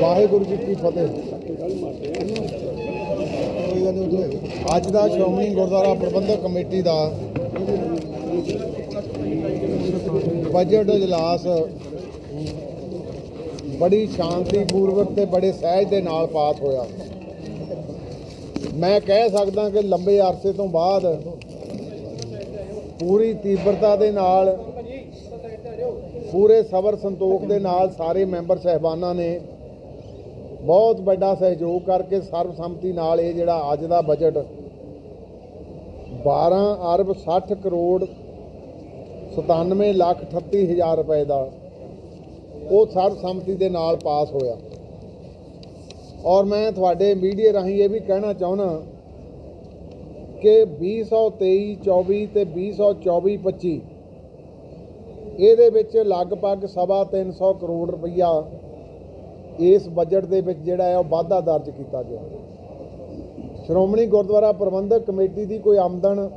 ਵਾਹਿਗੁਰੂ ਜੀ ਕੀ ਫਤਿਹ। ਅੱਜ ਦਾ ਸ਼੍ਰੋਮਣੀ ਗੁਰਦੁਆਰਾ ਪ੍ਰਬੰਧਕ ਕਮੇਟੀ ਦਾ ਬਜਟ ਇਜਲਾਸ ਬੜੀ ਸ਼ਾਂਤੀਪੂਰਵਕ ਤੇ ਬੜੇ ਸਹਿਜ ਦੇ ਨਾਲ ਪਾਸ ਹੋਇਆ। ਮੈਂ ਕਹਿ ਸਕਦਾ ਕਿ ਲੰਬੇ ਅਰਸੇ ਤੋਂ ਬਾਅਦ ਪੂਰੀ ਤੀਬਰਤਾ ਦੇ ਨਾਲ, ਪੂਰੇ ਸਬਰ ਸੰਤੋਖ ਦੇ ਨਾਲ ਸਾਰੇ ਮੈਂਬਰ ਸਹਿਬਾਨਾਂ ਨੇ ਬਹੁਤ ਵੱਡਾ ਸਹਿਯੋਗ ਕਰਕੇ ਸਰਬਸੰਮਤੀ ਨਾਲ ਇਹ ਜਿਹੜਾ ਅੱਜ ਦਾ ਬਜਟ 12 ਅਰਬ 60 ਕਰੋੜ 97 ਲੱਖ 38 ਹਜ਼ਾਰ ਰੁਪਏ ਦਾ ਉਹ ਸਰਬਸੰਮਤੀ ਦੇ ਨਾਲ ਪਾਸ ਹੋਇਆ। ਔਰ ਮੈਂ ਤੁਹਾਡੇ ਮੀਡੀਆ ਰਾਹੀਂ ਇਹ ਵੀ ਕਹਿਣਾ ਚਾਹੁੰਦਾ ਕਿ 2023 24 ਤੇ 2024 25 ਇਹਦੇ ਵਿੱਚ ਲਗਭਗ ਸਵਾ 300 ਕਰੋੜ ਰੁਪਈਆ ਇਸ ਬਜਟ ਦੇ ਵਿੱਚ ਜਿਹੜਾ ਹੈ ਉਹ ਵਾਧਾ ਦਰਜ ਕੀਤਾ ਗਿਆ। ਸ਼੍ਰੋਮਣੀ ਗੁਰਦੁਆਰਾ ਪ੍ਰਬੰਧਕ ਕਮੇਟੀ ਦੀ ਕੋਈ ਆਮਦਨ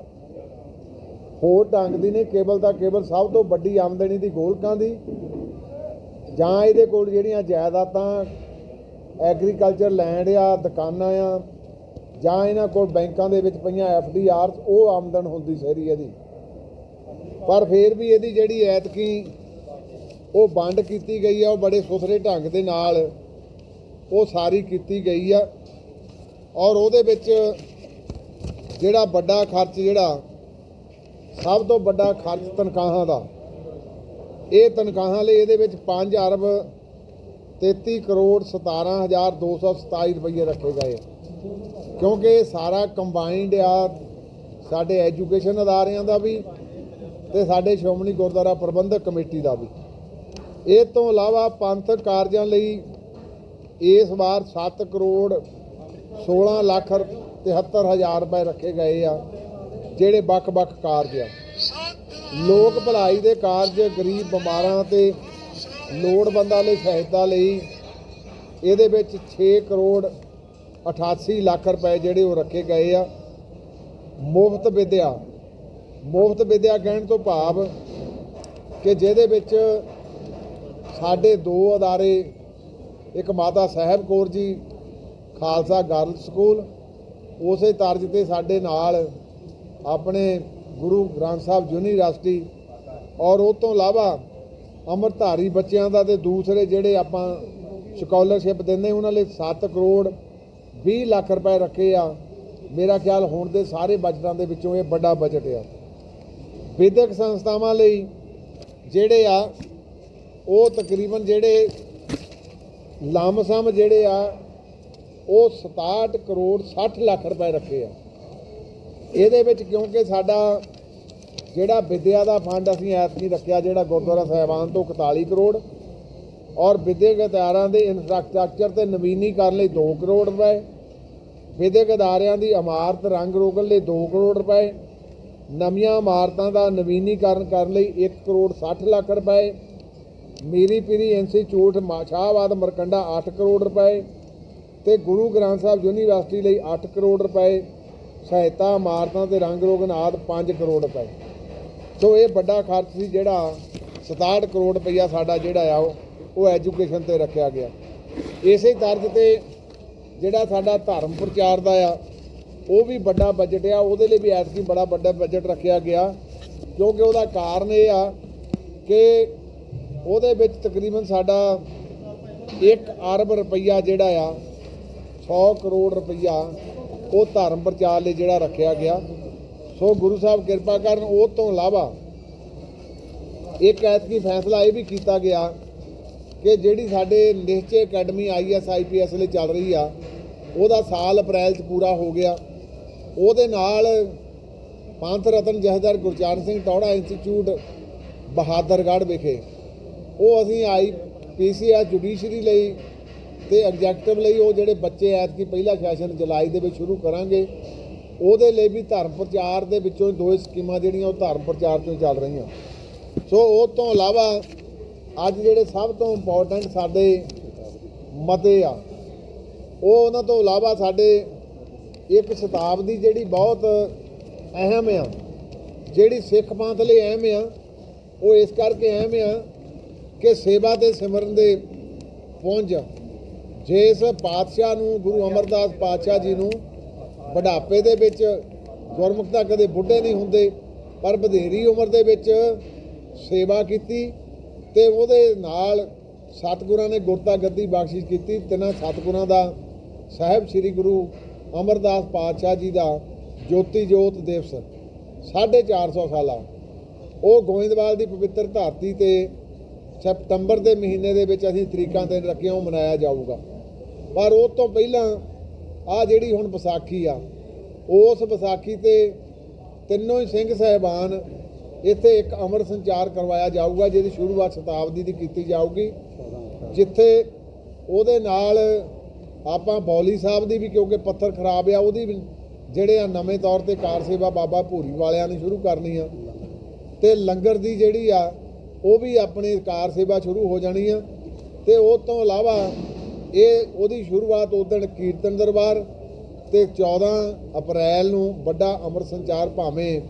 ਹੋਰ ਢੰਗ ਦੀ ਨਹੀਂ, ਕੇਵਲ ਤਾਂ ਕੇਵਲ ਸਭ ਤੋਂ ਵੱਡੀ ਆਮਦਨੀ ਦੀ ਗੋਲਕਾਂ ਦੀ, ਜਾਂ ਇਹਦੇ ਕੋਲ ਜਿਹੜੀਆਂ ਜਾਇਦਾਦਾਂ, ਐਗਰੀਕਲਚਰ ਲੈਂਡ ਆ, ਦੁਕਾਨਾਂ ਆ, ਜਾਂ ਇਹਨਾਂ ਕੋਲ ਬੈਂਕਾਂ ਦੇ ਵਿੱਚ ਪਈਆਂ ਐਫ ਡੀ ਆਰਸ ਉਹ ਆਮਦਨ ਹੁੰਦੀ ਸਾਰੀ ਇਹਦੀ। ਪਰ ਫਿਰ ਵੀ ਇਹਦੀ ਜਿਹੜੀ ਐਤਕੀ ਉਹ ਵੰਡ ਕੀਤੀ ਗਈ ਆ, ਉਹ ਬੜੇ ਸੁਥਰੇ ਢੰਗ ਦੇ ਨਾਲ ਉਹ ਸਾਰੀ ਕੀਤੀ ਗਈ ਆ। ਔਰ ਉਹਦੇ ਵਿੱਚ ਜਿਹੜਾ ਵੱਡਾ ਖਰਚ ਜਿਹੜਾ, ਸਭ ਤੋਂ ਵੱਡਾ ਖਰਚ ਤਨਖਾਹਾਂ ਦਾ, ਇਹ ਤਨਖਾਹਾਂ ਲਈ ਇਹਦੇ ਵਿੱਚ 5 ਅਰਬ 33 ਕਰੋੜ 17227 ਰੁਪਏ ਰੱਖੇ ਗਏ ਕਿਉਂਕਿ ਇਹ ਸਾਰਾ ਕੰਬਾਈਨਡ ਆ, ਸਾਡੇ ਐਜੂਕੇਸ਼ਨ ਅਦਾਰਿਆਂ ਦਾ ਵੀ ਤੇ ਸਾਡੇ ਸ਼੍ਰੋਮਣੀ ਗੁਰਦੁਆਰਾ ਪ੍ਰਬੰਧਕ ਕਮੇਟੀ ਦਾ ਵੀ। ਇਹ ਤੋਂ ਇਲਾਵਾ ਪੰਥਕ ਕਾਰਜਾਂ ਲਈ ਇਸ ਵਾਰ 7 ਕਰੋੜ 16 ਲੱਖ 73 ਹਜ਼ਾਰ ਰੁਪਏ ਰੱਖੇ ਗਏ ਆ, ਜਿਹੜੇ ਵੱਖ-ਵੱਖ ਕਾਰਜ ਆ। ਲੋਕ ਭਲਾਈ ਦੇ ਕਾਰਜ ਗਰੀਬ ਬਿਮਾਰਾਂ ਤੇ ਲੋੜਵੰਦਾਂ ਲਈ ਸਹਾਇਤਾ ਲਈ ਇਹਦੇ ਵਿੱਚ 6 ਕਰੋੜ 88 ਲੱਖ ਰੁਪਏ ਜਿਹੜੇ ਉਹ ਰੱਖੇ ਗਏ ਆ। ਮੁਫਤ ਵਿਦਿਆ ਮੁਫਤ ਵਿਦਿਆ ਕਹਿਣ ਤੋਂ ਭਾਵ ਕਿ ਜਿਹਦੇ ਵਿੱਚ ਸਾਡੇ ਦੋ ਅਦਾਰੇ, ਇੱਕ ਮਾਤਾ ਸਾਹਿਬ ਕੌਰ ਜੀ, ਖਾਲਸਾ ਗਰਲ ਸਕੂਲ, ਉਸੇ ਤਰਜ਼ ਤੇ ਸਾਡੇ ਨਾਲ ਆਪਣੇ ਗੁਰੂ ਗ੍ਰੰਥ ਸਾਹਿਬ ਯੂਨੀਵਰਸਿਟੀ ਔਰ ਉਹ ਤੋਂ ਇਲਾਵਾ ਅੰਮ੍ਰਿਤਧਾਰੀ ਬੱਚਿਆਂ ਦਾ ਤੇ ਦੂਸਰੇ ਜਿਹੜੇ ਆਪਾਂ ਸਕਾਲਰਸ਼ਿਪ ਦਿੰਦੇ, ਉਹਨਾਂ ਲਈ 7 ਕਰੋੜ 20 ਲੱਖ ਰੁਪਏ ਰੱਖੇ ਆ। ਮੇਰਾ ਖਿਆਲ ਹੁਣ ਦੇ ਸਾਰੇ ਬਜਟਾਂ ਦੇ ਵਿੱਚੋਂ ਇਹ ਵੱਡਾ ਬਜਟ ਆ। ਵਿਦਿਅਕ ਸੰਸਥਾਵਾਂ ਲਈ ਜਿਹੜੇ ਆ ਉਹ ਤਕਰੀਬਨ ਜਿਹੜੇ ਲੰਮਸਮ ਜਿਹੜੇ ਆ, ਉਹ 67 ਕਰੋੜ 60 ਲੱਖ ਰੁਪਏ ਰੱਖੇ ਆ। ਇਹਦੇ ਵਿੱਚ ਕਿਉਂਕਿ ਸਾਡਾ ਜਿਹੜਾ ਵਿਦਿਆ ਦਾ ਫੰਡ ਅਸੀਂ ਐਤਕੀ ਰੱਖਿਆ, ਜਿਹੜਾ ਗੁਰਦੁਆਰਾ ਸਾਹਿਬਾਨ ਤੋਂ 41 ਕਰੋੜ ਔਰ ਵਿਦਿਅਕ ਅਦਾਰਿਆਂ ਦੇ ਇਨਫਰਾਸਟ੍ਰਕਚਰ ਤੇ ਨਵੀਨੀਕਰਨ ਲਈ 2 ਕਰੋੜ ਰੁਪਏ, ਵਿਦਿਅਕ ਅਦਾਰਿਆਂ ਦੀ ਇਮਾਰਤ ਰੰਗ ਰੋਗਨ ਲਈ 2 ਕਰੋੜ ਰੁਪਏ, ਨਵੀਆਂ ਇਮਾਰਤਾਂ ਦਾ ਨਵੀਨੀਕਰਨ ਕਰਨ ਲਈ 1 ਕਰੋੜ 60 ਲੱਖ ਰੁਪਏ ਮੀਰੀ ਪੀਰੀ ਇੰਸਟੀਚਿਊਟ ਮਾਛਾਵਾਦ ਮਰਕੰਡਾ 8 ਕਰੋੜ ਰੁਪਏ ਤੇ ਗੁਰੂ ਗ੍ਰੰਥ ਸਾਹਿਬ ਯੂਨੀਵਰਸਿਟੀ ਲਈ 8 ਕਰੋੜ ਰੁਪਏ, ਸਹਾਇਤਾ ਇਮਾਰਤਾਂ ਤੇ ਰੰਗ ਰੋਗਨ ਆਦ 5 ਕਰੋੜ ਰੁਪਏ। ਸੋ ਇਹ ਵੱਡਾ ਖਰਚ ਸੀ ਜਿਹੜਾ 67 ਕਰੋੜ ਰੁਪਈਆ ਸਾਡਾ ਜਿਹੜਾ ਆ ਉਹ ਉਹ ਐਜੂਕੇਸ਼ਨ ਤੇ ਰੱਖਿਆ ਗਿਆ। ਇਸੇ ਤਰਜ਼ ਤੇ ਜਿਹੜਾ ਸਾਡਾ ਧਰਮ ਪ੍ਰਚਾਰ ਦਾ ਆ, ਉਹ ਵੀ ਵੱਡਾ ਬਜਟ ਆ, ਉਹਦੇ ਲਈ ਵੀ ਐਤਕੀ ਬੜਾ ਵੱਡਾ ਬਜਟ ਰੱਖਿਆ ਗਿਆ। ਕਿਉਂਕਿ ਉਹਦਾ ਕਾਰਨ ਇਹ ਆ ਕਿ ਉਹਦੇ ਵਿੱਚ ਤਕਰੀਬਨ ਸਾਡਾ 1 ਅਰਬ ਰੁਪਈਆ ਜਿਹੜਾ ਆ 100 ਕਰੋੜ ਰੁਪਈਆ ਉਹ ਧਰਮ ਪ੍ਰਚਾਰ ਲਈ ਜਿਹੜਾ ਰੱਖਿਆ ਗਿਆ। ਸੋ ਗੁਰੂ ਸਾਹਿਬ ਕਿਰਪਾ ਕਰਨ ਉਹ ਤੋਂ ਇਲਾਵਾ ਇੱਕ ਐਤਕੀ ਫੈਸਲਾ ਇਹ ਵੀ ਕੀਤਾ ਗਿਆ ਕਿ ਜਿਹੜੀ ਸਾਡੇ ਨਿਸ਼ਚੇ ਅਕੈਡਮੀ ਆਈਐਸ ਆਈਪੀਐਸ ਲਈ ਚੱਲ ਰਹੀ ਆ, ਉਹਦਾ ਸਾਲ ਅਪ੍ਰੈਲ 'ਚ ਪੂਰਾ ਹੋ ਗਿਆ। ਉਹਦੇ ਨਾਲ ਪੰਥ ਰਤਨ ਜਹਦਰ ਗੁਰਚਰਨ ਸਿੰਘ ਟੌੜਾ ਇੰਸਟੀਚਿਊਟ ਬਹਾਦਰਗੜ੍ਹ ਵਿਖੇ ਉਹ ਅਸੀਂ ਆਈ ਪੀਸੀਆਰ ਜੁਡੀਸ਼ਰੀ ਲਈ ਤੇ ਐਗਜ਼ੈਕਟਿਵ ਲਈ ਉਹ ਜਿਹੜੇ ਬੱਚੇ ਐਤਕੀ ਪਹਿਲਾ ਸੈਸ਼ਨ ਜੁਲਾਈ ਦੇ ਵਿੱਚ ਸ਼ੁਰੂ ਕਰਾਂਗੇ, ਉਹਦੇ ਲਈ ਵੀ ਧਰਮ ਪ੍ਰਚਾਰ ਦੇ ਵਿੱਚੋਂ ਦੋ ਸਕੀਮਾਂ ਜਿਹੜੀਆਂ ਉਹ ਧਰਮ ਪ੍ਰਚਾਰ ਤੋਂ ਚੱਲ ਰਹੀਆਂ। ਸੋ ਉਹ ਤੋਂ ਇਲਾਵਾ ਅੱਜ ਜਿਹੜੇ ਸਭ ਤੋਂ ਇੰਪੋਰਟੈਂਟ ਸਾਡੇ ਮਤੇ ਆ, ਉਹ ਉਹਨਾਂ ਤੋਂ ਇਲਾਵਾ ਸਾਡੇ ਇੱਕ ਸ਼ਤਾਬਦੀ ਜਿਹੜੀ ਬਹੁਤ ਅਹਿਮ ਆ, ਜਿਹੜੀ ਸਿੱਖ ਪੰਥ ਲਈ ਅਹਿਮ ਆ, ਉਹ ਇਸ ਕਰਕੇ ਅਹਿਮ ਆ ਕਿ ਸੇਵਾ ਤੇ ਸਿਮਰਨ ਦੇ ਪੁੰਜ ਜਿਸ ਪਾਤਸ਼ਾਹ ਨੂੰ, ਗੁਰੂ ਅਮਰਦਾਸ ਪਾਤਸ਼ਾਹ ਜੀ ਨੂੰ ਬੁਢਾਪੇ ਦੇ ਵਿੱਚ ਗੁਰਮੁਖ ਤਾਂ ਕਦੇ ਬੁੱਢੇ ਨਹੀਂ ਹੁੰਦੇ, ਪਰ ਵਧੇਰੀ ਉਮਰ ਦੇ ਵਿੱਚ ਸੇਵਾ ਕੀਤੀ ਤੇ ਉਹਦੇ ਨਾਲ ਸਤਿਗੁਰਾਂ ਨੇ ਗੁਰਤਾ ਗੱਦੀ ਬਖਸ਼ਿਸ਼ ਕੀਤੀ। ਤਿੰਨਾਂ ਸਤਿਗੁਰਾਂ ਦਾ ਸਾਹਿਬ ਸ੍ਰੀ ਗੁਰੂ ਅਮਰਦਾਸ ਪਾਤਸ਼ਾਹ ਜੀ ਦਾ ਜੋਤੀ ਜੋਤ ਦਿਵਸ। 450 ਸਾਲਾ। ਉਹ ਗੋਇੰਦਵਾਲ ਦੀ ਪਵਿੱਤਰ ਧਰਤੀ ਤੇ ਸਤੰਬਰ ਦੇ ਮਹੀਨੇ ਦੇ ਵਿੱਚ ਅਸੀਂ ਤਰੀਕਾਂ ਤੇ ਰੱਖਿਆ, ਉਹ ਮਨਾਇਆ ਜਾਊਗਾ। ਪਰ ਉਹ ਤੋਂ ਪਹਿਲਾਂ ਆ ਜਿਹੜੀ ਹੁਣ ਵਿਸਾਖੀ ਆ, ਉਸ ਵਿਸਾਖੀ ਤੇ ਤਿੰਨੋਂ ਹੀ ਸਿੰਘ ਸਹਿਬਾਨ ਇੱਥੇ ਇੱਕ ਅਮਰ ਸੰਚਾਰ ਕਰਵਾਇਆ ਜਾਊਗਾ, ਜਿਹਦੀ ਸ਼ੁਰੂਆਤ ਸ਼ਤਾਬਦੀ ਦੀ ਕੀਤੀ ਜਾਊਗੀ, ਜਿੱਥੇ ਉਹਦੇ ਨਾਲ ਆਪਾਂ ਬੌਲੀ ਸਾਹਿਬ ਦੀ ਵੀ, ਕਿਉਂਕਿ ਪੱਥਰ ਖਰਾਬ ਆ, ਉਹਦੀ ਵੀ ਜਿਹੜੇ ਆ ਨਵੇਂ ਤੌਰ ਤੇ ਕਾਰ ਸੇਵਾ ਬਾਬਾ ਭੂਰੀ ਵਾਲਿਆਂ ਨੇ ਸ਼ੁਰੂ ਕਰਨੀ ਆ। ਤੇ ਲੰਗਰ ਦੀ ਜਿਹੜੀ ਆ ਉਹ ਵੀ ਆਪਣੀ ਕਾਰ ਸੇਵਾ ਸ਼ੁਰੂ ਹੋ ਜਾਣੀ ਆ। ਤੇ ਉਹ ਤੋਂ ਇਲਾਵਾ ਇਹ ਉਹਦੀ ਸ਼ੁਰੂਆਤ ਉਸ ਦਿਨ ਕੀਰਤਨ ਦਰਬਾਰ ਤੇ 14 ਅਪ੍ਰੈਲ ਨੂੰ ਵੱਡਾ ਅਮਰ ਸੰਚਾਰ ਭਾਵੇਂ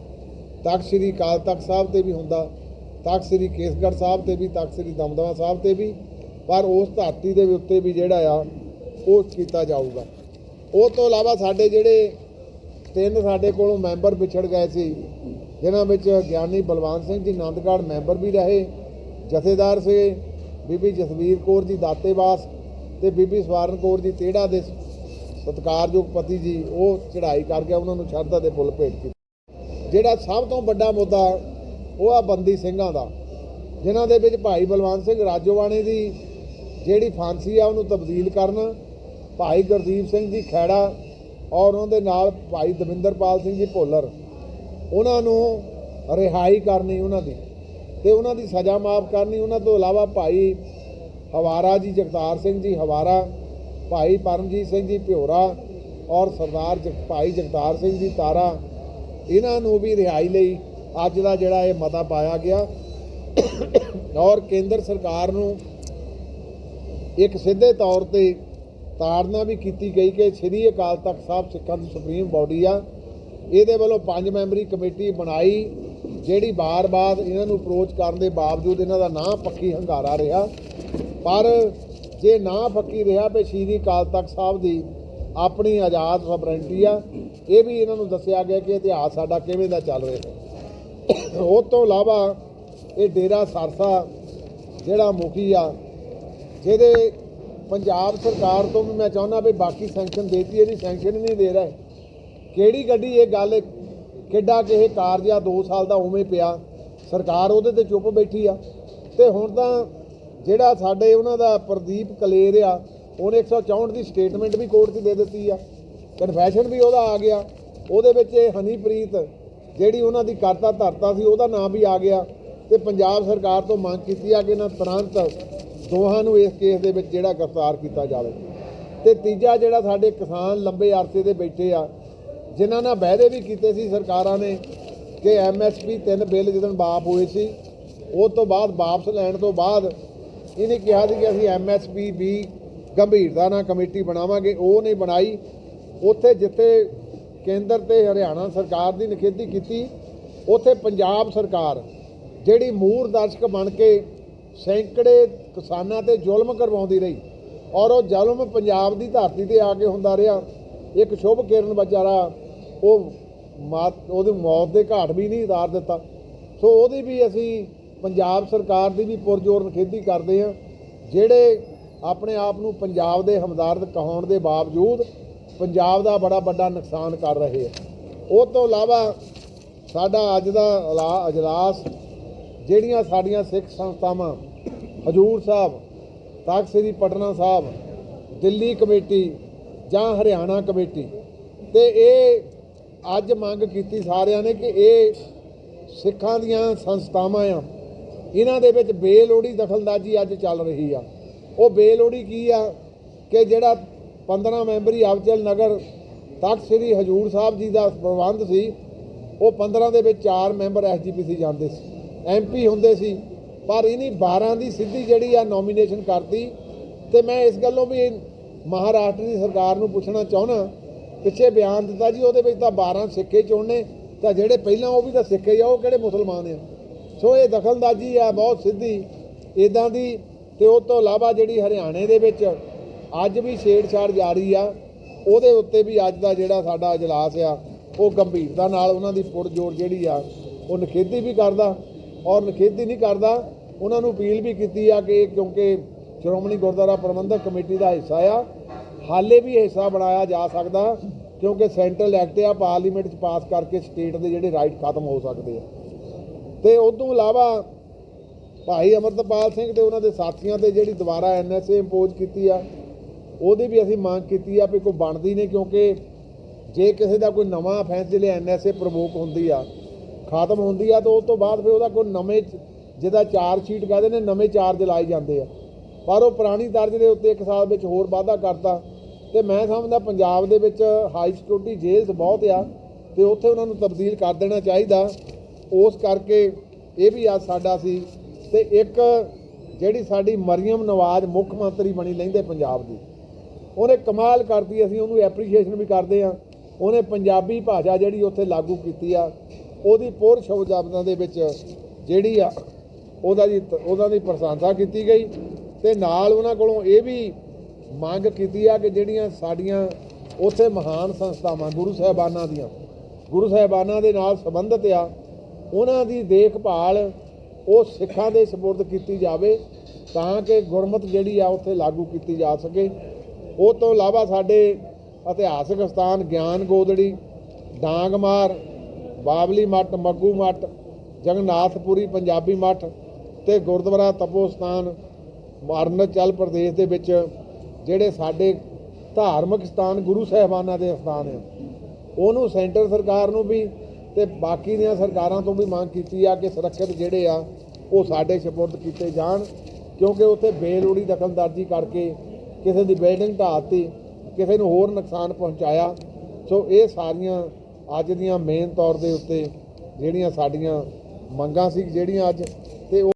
ਤਖਤ ਸ੍ਰੀ ਅਕਾਲ ਤਖਤ ਸਾਹਿਬ ਤੇ ਵੀ ਹੁੰਦਾ, ਤਖਤ ਸ੍ਰੀ ਕੇਸਗੜ੍ਹ ਸਾਹਿਬ ਤੇ ਵੀ, ਤਖਤ ਸ੍ਰੀ ਦਮਦਮਾ ਸਾਹਿਬ ਤੇ ਵੀ, ਪਰ ਉਸ ਧਰਤੀ ਦੇ ਉੱਤੇ ਵੀ ਜਿਹੜਾ ਆ, ਉਹ ਕੀਤਾ ਜਾਊਗਾ। ਉਹ ਤੋਂ ਇਲਾਵਾ ਸਾਡੇ ਜਿਹੜੇ ਤਿੰਨ ਸਾਡੇ ਕੋਲੋਂ ਮੈਂਬਰ ਵਿਛੜ ਗਏ ਸੀ ਜਿਨ੍ਹਾਂ ਵਿੱਚ ਗਿਆਨੀ ਬਲਵੰਤ ਸਿੰਘ ਜੀ ਆਨੰਦਗੜ੍ਹ ਮੈਂਬਰ ਵੀ ਰਹੇ, ਜਥੇਦਾਰ ਸੀ ਬੀਬੀ ਜਸਵੀਰ ਕੌਰ ਜੀ ਦਾਤੇਵਾਸ ਤੇ ਬੀਬੀ ਸਵਾਰਨ ਕੌਰ ਜੀ ਤੇੜਾ ਦੇ ਸਤਿਕਾਰਯੋਗ ਪਤੀ ਜੀ, ਉਹ ਚੜ੍ਹਾਈ ਕਰਕੇ ਉਹਨਾਂ ਨੂੰ ਸ਼ਰਧਾ ਦੇ ਫੁੱਲ ਭੇਟ ਕੀਤੇ। ਜਿਹੜਾ ਸਭ ਤੋਂ ਵੱਡਾ ਮੁੱਦਾ ਉਹ ਆ ਬੰਦੀ ਸਿੰਘਾਂ ਦਾ, ਜਿਨ੍ਹਾਂ ਦੇ ਵਿੱਚ ਭਾਈ ਬਲਵੰਤ ਸਿੰਘ ਰਾਜੋਵਾਣੇ ਦੀ ਜਿਹੜੀ ਫਾਂਸੀ ਆ, ਉਹਨੂੰ ਤਬਦੀਲ ਕਰਨ, ਭਾਈ ਗੁਰਦੀਪ ਸਿੰਘ ਜੀ ਖੈੜਾ ਔਰ ਉਹਨਾਂ ਦੇ ਨਾਲ ਭਾਈ ਦਵਿੰਦਰਪਾਲ ਸਿੰਘ ਜੀ ਭੋਲਰ। ਉਹਨਾਂ ਨੂੰ ਰਿਹਾਈ ਕਰਨੀ ਉਹਨਾਂ ਦੀ ਤੇ ਉਹਨਾਂ ਦੀ ਸਜ਼ਾ ਮਾਫ ਕਰਨੀ। ਉਹਨਾਂ ਤੋਂ ਇਲਾਵਾ ਭਾਈ ਹਵਾਰਾ ਜੀ, ਜਗਤਾਰ ਸਿੰਘ ਜੀ ਹਵਾਰਾ, ਭਾਈ ਪਰਮਜੀਤ ਸਿੰਘ ਜੀ ਭਿਓਰਾ ਔਰ ਸਰਦਾਰ ਜਗ- ਭਾਈ ਜਗਤਾਰ ਸਿੰਘ ਜੀ ਤਾਰਾ, ਇਹਨਾਂ ਨੂੰ ਵੀ ਰਿਹਾਈ ਲਈ ਅੱਜ ਦਾ ਜਿਹੜਾ ਇਹ ਮਤਾ ਪਾਇਆ ਗਿਆ। ਔਰ ਕੇਂਦਰ ਸਰਕਾਰ ਨੂੰ ਇੱਕ ਸਿੱਧੇ ਤੌਰ ਤੇ ਤਾੜਨਾ ਵੀ ਕੀਤੀ ਗਈ ਕਿ ਸ੍ਰੀ ਅਕਾਲ ਤਖਤ ਸਾਹਿਬ ਸਿੱਖਾਂ ਦੀ ਸੁਪਰੀਮ ਬਾਡੀ ਆ। ਇਹਦੇ ਵੱਲੋਂ ਪੰਜ ਮੈਂਬਰੀ ਕਮੇਟੀ ਬਣਾਈ, ਜਿਹੜੀ ਬਾਰ-ਬਾਰ ਇਹਨਾਂ ਨੂੰ ਅਪਰੋਚ ਕਰਨ ਦੇ ਬਾਵਜੂਦ ਇਹਨਾਂ ਦਾ ਨਾਂ ਪੱਕੀ ਹੰਗਾਰਾ ਰਿਹਾ। ਪਰ ਜੇ ਨਾਂ ਪੱਕੀ ਰਿਹਾ ਵੀ ਸ੍ਰੀ ਅਕਾਲ ਤਖਤ ਸਾਹਿਬ ਦੀ ਆਪਣੀ ਆਜ਼ਾਦ ਸਬਰੈਂਟੀ ਆ। ਇਹ ਵੀ ਇਹਨਾਂ ਨੂੰ ਦੱਸਿਆ ਗਿਆ ਕਿ ਇਤਿਹਾਸ ਸਾਡਾ ਕਿਵੇਂ ਦਾ ਚੱਲ ਰਿਹਾ। ਉਹ ਤੋਂ ਇਲਾਵਾ ਇਹ ਡੇਰਾ ਸਰਸਾ ਜਿਹੜਾ ਮੁਖੀ ਆ, ਜਿਹਦੇ ਪੰਜਾਬ ਸਰਕਾਰ ਤੋਂ ਵੀ ਮੈਂ ਚਾਹੁੰਦਾ ਵੀ ਬਾਕੀ ਸੈਂਕਸ਼ਨ ਦੇਤੀ, ਇਹਦੀ ਸੈਂਕਸ਼ਨ ਹੀ ਨਹੀਂ ਦੇ ਰਹੇ। ਕਿਹੜੀ ਗੱਡੀ, ਇਹ ਗੱਲ ਕਿੱਡਾ ਕਿ ਇਹ ਕਾਰਜ ਆ 2 ਸਾਲ ਦਾ ਉਵੇਂ ਪਿਆ। ਸਰਕਾਰ ਉਹਦੇ ਤੇ ਚੁੱਪ ਬੈਠੀ ਆ। ਤੇ ਹੁਣ ਤਾਂ ਜਿਹੜਾ ਸਾਡੇ ਉਹਨਾਂ ਦਾ ਪ੍ਰਦੀਪ ਕਲੇਰ ਆ, ਉਹਨੇ 164 ਦੀ ਸਟੇਟਮੈਂਟ ਵੀ ਕੋਰਟ 'ਚ ਦੇ ਦਿੱਤੀ ਆ। ਕਨਫੈਸ਼ਨ ਵੀ ਉਹਦਾ ਆ ਗਿਆ। ਉਹਦੇ ਵਿੱਚ ਇਹ ਹਨੀਪ੍ਰੀਤ ਜਿਹੜੀ ਉਹਨਾਂ ਦੀ ਕਰਤਾ ਧਰਤਾ ਸੀ, ਉਹਦਾ ਨਾਮ ਵੀ ਆ ਗਿਆ। ਤੇ ਪੰਜਾਬ ਸਰਕਾਰ ਤੋਂ ਮੰਗ ਕੀਤੀ ਆ ਕਿ ਇਹਨਾਂ ਤੁਰੰਤ ਦੋਹਾਂ ਨੂੰ ਇਸ ਕੇਸ ਦੇ ਵਿੱਚ ਜਿਹੜਾ ਗ੍ਰਿਫਤਾਰ ਕੀਤਾ ਜਾਵੇ। ਤੇ ਤੀਜਾ ਜਿਹੜਾ ਸਾਡੇ ਕਿਸਾਨ ਲੰਬੇ ਅਰਸੇ ਦੇ ਬੈਠੇ ਆ ਜਿਨ੍ਹਾਂ ਨਾਲ ਵਾਅਦੇ ਵੀ ਕੀਤੇ ਸੀ ਸਰਕਾਰਾਂ ਨੇ ਕਿ ਐਮਐਸਪੀ ਤਿੰਨ ਬਿੱਲ ਜਦੋਂ ਬਾਪ ਹੋਏ ਸੀ, ਉਹ ਤੋਂ ਬਾਅਦ ਵਾਪਸ ਲੈਣ ਤੋਂ ਬਾਅਦ ਇਹਨੇ ਕਿਹਾ ਸੀ ਕਿ ਅਸੀਂ ਐਮਐਸਪੀ ਵੀ ਗੰਭੀਰਤਾ ਨਾਲ ਕਮੇਟੀ ਬਣਾਵਾਂਗੇ, ਉਹ ਨਹੀਂ ਬਣਾਈ। ਉੱਥੇ ਜਿੱਥੇ ਕੇਂਦਰ ਤੇ ਹਰਿਆਣਾ ਸਰਕਾਰ ਦੀ ਨਿਖੇਧੀ ਕੀਤੀ, ਉੱਥੇ ਪੰਜਾਬ ਸਰਕਾਰ ਜਿਹੜੀ ਮੂਰ ਦਰਸ਼ਕ ਬਣ ਕੇ ਸੈਂਕੜੇ ਕਿਸਾਨਾਂ ਤੇ ਜ਼ੁਲਮ ਕਰਵਾਉਂਦੀ ਰਹੀ ਔਰ ਉਹ ਜ਼ੁਲਮ ਪੰਜਾਬ ਦੀ ਧਰਤੀ ਤੇ ਆ ਕੇ ਹੁੰਦਾ ਰਿਹਾ। ਇੱਕ ਸ਼ੁਭ ਕਿਰਨ ਵਿਚਾਰਾ, ਉਹ ਮਾਤ ਉਹਦੀ ਮੌਤ ਦੇ ਘਾਟ ਵੀ ਨਹੀਂ ਉਤਾਰ ਦਿੱਤਾ। ਸੋ ਉਹਦੀ ਵੀ ਅਸੀਂ ਪੰਜਾਬ ਸਰਕਾਰ ਦੀ ਵੀ ਪੁਰਜੋਰ ਨਿਖੇਧੀ ਕਰਦੇ ਹਾਂ, ਜਿਹੜੇ ਆਪਣੇ ਆਪ ਨੂੰ ਪੰਜਾਬ ਦੇ ਹਮਦਰਦ ਕਹਾਉਣ ਦੇ ਬਾਵਜੂਦ ਪੰਜਾਬ ਦਾ ਬੜਾ ਵੱਡਾ ਨੁਕਸਾਨ ਕਰ ਰਹੇ ਆ। ਉਹ ਤੋਂ ਇਲਾਵਾ ਸਾਡਾ ਅੱਜ ਦਾ ਇਲਾ- ਅਜਲਾਸ, ਜਿਹੜੀਆਂ ਸਾਡੀਆਂ ਸਿੱਖ ਸੰਸਥਾਵਾਂ, ਹਜੂਰ ਸਾਹਿਬ, ਤਖਤ ਸ੍ਰੀ ਪਟਨਾ ਸਾਹਿਬ, ਦਿੱਲੀ ਕਮੇਟੀ ਜਾਂ ਹਰਿਆਣਾ ਕਮੇਟੀ। ਤੇ ਇਹ ਅੱਜ ਮੰਗ ਕੀਤੀ ਸਾਰਿਆਂ ਨੇ ਕਿ ਇਹ ਸਿੱਖਾਂ ਦੀਆਂ ਸੰਸਥਾਵਾਂ ਆ। ਇਹਨਾਂ ਦੇ ਵਿੱਚ ਬੇਲੋੜੀ ਦਖਲਅੰਦਾਜ਼ੀ ਅੱਜ ਚੱਲ ਰਹੀ ਆ। ਉਹ ਬੇਲੋੜੀ ਕੀ ਆ ਕਿ ਜਿਹੜਾ 15 ਮੈਂਬਰੀ ਅਵਚਲ ਨਗਰ ਤਖਤ ਸ੍ਰੀ ਹਜੂਰ ਸਾਹਿਬ ਜੀ ਦਾ ਪ੍ਰਬੰਧ ਸੀ, ਉਹ 15 ਦੇ ਵਿੱਚ 4 ਮੈਂਬਰ ਐਸਜੀਪੀਸੀ ਜਾਂਦੇ ਸੀ। ਐਮਪੀ ਹੁੰਦੇ ਸੀ, ਪਰ ਇਹਨੀ 12 ਦੀ ਸਿੱਧੀ ਜਿਹੜੀ ਆ ਨੋਮੀਨੇਸ਼ਨ ਕਰਤੀ। ਤੇ ਮੈਂ ਇਸ ਗੱਲੋਂ ਵੀ ਮਹਾਰਾਸ਼ਟਰ ਦੀ ਸਰਕਾਰ ਨੂੰ ਪੁੱਛਣਾ ਚਾਹੁੰਦਾ, ਪਿੱਛੇ ਬਿਆਨ ਦਿੱਤਾ ਜੀ, ਉਹਦੇ ਵਿੱਚ ਤਾਂ 12 ਸਿੱਖੇ ਚੁਣਨੇ, ਤਾਂ ਜਿਹੜੇ ਪਹਿਲਾਂ ਉਹ ਵੀ ਤਾਂ ਸਿੱਖੇ ਆ, ਉਹ ਕਿਹੜੇ ਮੁਸਲਮਾਨ ਆ? ਸੋ ਇਹ ਦਖਲਅੰਦਾਜ਼ੀ ਆ, ਬਹੁਤ ਸਿੱਧੀ। ਇਦਾਂ ਦੀ, ਤੇ ਉਹ ਤੋਂ ਇਲਾਵਾ ਜਿਹੜੀ ਹਰਿਆਣੇ ਦੇ ਵਿੱਚ ਅੱਜ ਵੀ ਛੇੜਛਾੜ ਜਾਰੀ ਆ, ਉਹਦੇ ਉੱਤੇ ਵੀ ਅੱਜ ਦਾ ਜਿਹੜਾ ਸਾਡਾ ਇਜਲਾਸ ਆ, ਉਹ ਗੰਭੀਰਤਾ ਨਾਲ ਉਹਨਾਂ ਦੀ ਪੁਰਜੋਰ ਜਿਹੜੀ ਆ, ਉਹ ਨਿਖੇਧੀ ਵੀ ਕਰਦਾ। ਔਰ ਨਿਖੇਧੀ ਨਹੀਂ ਕਰਦਾ, ਉਹਨਾਂ ਨੂੰ ਅਪੀਲ ਵੀ ਕੀਤੀ ਆ ਕਿ ਕਿਉਂਕਿ ਸ਼੍ਰੋਮਣੀ ਗੁਰਦੁਆਰਾ ਪ੍ਰਬੰਧਕ ਕਮੇਟੀ ਦਾ ਹਿੱਸਾ ਆ। ਹਾਲੇ ਵੀ ਹਿੱਸਾ ਬਣਾਇਆ ਜਾ ਸਕਦਾ, ਕਿਉਂਕਿ ਸੈਂਟਰਲ ਐਕਟ ਆ, ਪਾਰਲੀਮੈਂਟ 'ਚ ਪਾਸ ਕਰਕੇ ਸਟੇਟ ਦੇ ਜਿਹੜੇ ਰਾਈਟ ਖਤਮ ਹੋ ਸਕਦੇ ਆ। ਤੇ ਉਸ ਤੋਂ ਇਲਾਵਾ ਭਾਈ ਅਮਰਤਪਾਲ ਸਿੰਘ ਤੇ ਉਹਨਾਂ ਦੇ ਸਾਥੀਆਂ ਤੇ ਜਿਹੜੀ ਦੁਬਾਰਾ ਐਨਐਸਏ ਇੰਪੋਜ਼ ਕੀਤੀ ਆ, ਉਹਦੀ ਵੀ ਅਸੀਂ ਮੰਗ ਕੀਤੀ ਆ ਵੀ ਕੋਈ ਬਣਦੀ ਨਹੀਂ, ਕਿਉਂਕਿ ਜੇ ਕਿਸੇ ਦਾ ਕੋਈ ਨਵਾਂ ਅਫੈਂਸ ਜਿਹੜੇ ਐਨਐਸਏ ਪ੍ਰਮੋਕ ਹੁੰਦੀ ਆ, ਖਤਮ ਹੁੰਦੀ ਆ, ਤਾਂ ਉਸ ਤੋਂ ਬਾਅਦ ਫਿਰ ਉਹਦਾ ਕੋਈ ਨਵੇਂ ਜਿਹਦਾ ਚਾਰਜ ਸ਼ੀਟ ਕਹਿੰਦੇ ਨੇ, ਨਵੇਂ ਚਾਰਜ ਲਾਏ ਜਾਂਦੇ ਆ। ਪਰ ਉਹ ਪੁਰਾਣੀ ਤਰਜ਼ ਦੇ ਉੱਤੇ ਇੱਕ ਸਾਲ ਵਿੱਚ ਹੋਰ ਵਾਧਾ ਕਰਤਾ। ਤੇ ਮੈਂ ਸਮਝਦਾ ਪੰਜਾਬ ਦੇ ਵਿੱਚ ਹਾਈ ਸਿਕਿਉਰਿਟੀ ਜੇਲ੍ਹ ਬਹੁਤ ਆ ਤੇ ਉੱਥੇ ਉਹਨਾਂ ਨੂੰ ਤਬਦੀਲ ਕਰ ਦੇਣਾ ਚਾਹੀਦਾ। ਉਸ ਕਰਕੇ ਇਹ ਵੀ ਅੱਜ ਸਾਡਾ ਸੀ ਤੇ ਇੱਕ ਜਿਹੜੀ ਸਾਡੀ ਮਰੀਮ ਨਵਾਜ਼ ਮੁੱਖ ਮੰਤਰੀ ਬਣੀ ਲੈਂਦੇ ਪੰਜਾਬ ਦੀ। ਉਹਨੇ ਕਮਾਲ ਕਰਤੀ, ਅਸੀਂ ਉਹਨੂੰ ਐਪਰੀਸ਼ੀਏਸ਼ਨ ਵੀ ਕਰਦੇ ਆ ਉਹਨੇ ਪੰਜਾਬੀ ਭਾਸ਼ਾ ਜਿਹੜੀ ਉੱਥੇ ਲਾਗੂ ਕੀਤੀ ਆ, ਉਹਦੀ ਪੁਰ ਸ਼ਬਦਾਂ ਦੇ ਵਿੱਚ ਜਿਹੜੀ ਆ ਉਹਦਾ ਦੀ ਉਹਦਾ ਦੀ ਪ੍ਰਸ਼ੰਸਾ ਕੀਤੀ ਗਈ। ਤੇ ਨਾਲ ਉਹਨਾਂ ਕੋਲੋਂ ਇਹ ਵੀ ਮੰਗ ਕੀਤੀ ਆ ਕਿ ਜਿਹੜੀਆਂ ਸਾਡੀਆਂ ਉੱਥੇ ਮਹਾਨ ਸੰਸਥਾਵਾਂ, ਗੁਰੂ ਸਾਹਿਬਾਨਾਂ ਦੀਆਂ, ਗੁਰੂ ਸਾਹਿਬਾਨਾਂ ਦੇ ਨਾਲ ਸੰਬੰਧਿਤ ਆ, ਉਹਨਾਂ ਦੀ ਦੇਖਭਾਲ ਉਹ ਸਿੱਖਾਂ ਦੇ ਸਪੁਰਦ ਕੀਤੀ ਜਾਵੇ ਤਾਂ ਕਿ ਗੁਰਮਤ ਜਿਹੜੀ ਆ ਉੱਥੇ ਲਾਗੂ ਕੀਤੀ ਜਾ ਸਕੇ। ਉਹ ਤੋਂ ਇਲਾਵਾ ਸਾਡੇ ਇਤਿਹਾਸਕ ਸਥਾਨ ਗਿਆਨ ਗੋਦੜੀ, ਡਾਂਗਮਾਰ, ਬਾਬਲੀ ਮੱਟ ਮੱਗੂ ਮੱਟ ਜਗਨਾਥਪੁਰੀ ਪੰਜਾਬੀ ਮੱਠ ਤੇ ਗੁਰਦੁਆਰਾ ਤਪੋਸਤਾਨ ਅਰੁਣਾਚਲ ਪ੍ਰਦੇਸ਼ ਦੇ ਵਿੱਚ ਜਿਹੜੇ ਸਾਡੇ ਧਾਰਮਿਕ ਸਥਾਨ ਗੁਰੂ ਸਾਹਿਬਾਨਾਂ ਦੇ ਸਥਾਨ ਆ ਉਹਨੂੰ ਸੈਂਟਰ ਸਰਕਾਰ ਨੂੰ ਵੀ ਤੇ ਬਾਕੀ ਦੀਆਂ ਸਰਕਾਰਾਂ ਤੋਂ ਵੀ ਮੰਗ ਕੀਤੀ ਆ ਕਿ ਸੁਰੱਖਿਅਤ ਜਿਹੜੇ ਆ, ਉਹ ਸਾਡੇ ਸਪੁਰਦ ਕੀਤੇ ਜਾਣ, ਕਿਉਂਕਿ ਉੱਥੇ ਬੇਲੋੜੀ ਦਖਲਅੰਦਾਜ਼ੀ ਕਰਕੇ ਕਿਸੇ ਦੀ ਬਿਲਡਿੰਗ ਢਾਹਤੀ, ਕਿਸੇ ਨੂੰ ਹੋਰ ਨੁਕਸਾਨ ਪਹੁੰਚਾਇਆ। ਸੋ ਇਹ ਸਾਰੀਆਂ ਅੱਜ ਦੀਆਂ ਮੇਨ ਤੌਰ ਦੇ ਉੱਤੇ ਜਿਹੜੀਆਂ ਸਾਡੀਆਂ ਮੰਗਾਂ ਸੀ, ਜਿਹੜੀਆਂ ਅੱਜ ਤੇ ਉਹ